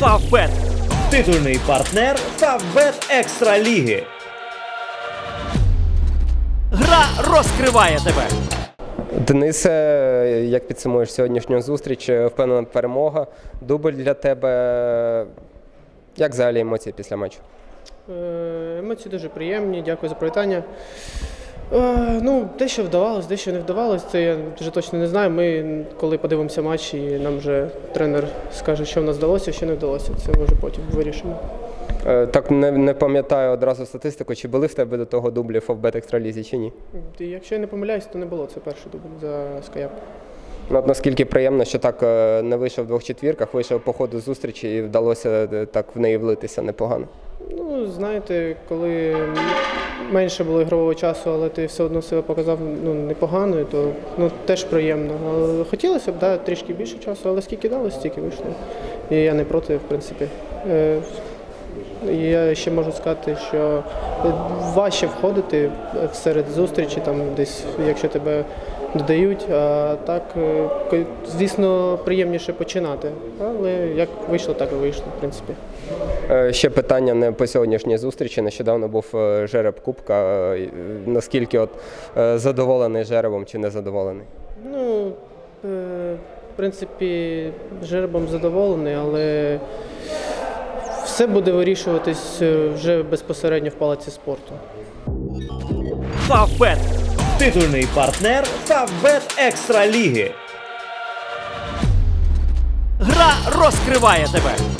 Фавбет. Титульний партнер Фавбет Екстра Ліги. Гра розкриває тебе. Денисе, як підсумуєш сьогоднішню зустріч? Впевнена перемога. Дубль для тебе. Як взагалі емоції після матчу? Е, Емоції дуже приємні, дякую за привітання. Е, Ну, дещо вдавалось, дещо не вдавалось, це я вже точно не знаю. Ми, коли подивимося матч, і нам вже тренер скаже, що в нас вдалося, що не вдалося. Це може потім вирішимо. Е, Так не, не пам'ятаю одразу статистику, чи були в тебе до того дублі Фавбет Екстралізі чи ні? І якщо я не помиляюсь, то не було. Це перший дубль за Скаяп. Ну, от наскільки приємно, що так е, не вийшов в двох четвірках, вийшов по ходу зустрічі і вдалося е, так в неї влитися непогано. Знаєте, коли менше було ігрового часу, але ти все одно себе показав ну, непогано, то ну, теж приємно. Але хотілося б да, трішки більше часу, але скільки дали, стільки вийшло. І я не проти, в принципі. Е, Я ще можу сказати, що важче входити серед зустрічі, там десь, якщо тебе додають, а так, е, звісно, приємніше починати. Але як вийшло, так і вийшло, в принципі. Е, Ще питання не по сьогоднішній зустрічі. Нещодавно був е, жереб Кубка. Е, Наскільки от задоволений жеребом чи не задоволений? Ну, в принципі, жеребом задоволений, але все буде вирішуватись вже безпосередньо в палаці спорту. Фавбет. Титульний партнер Фавбет Екстра Ліги. Гра розкриває тебе.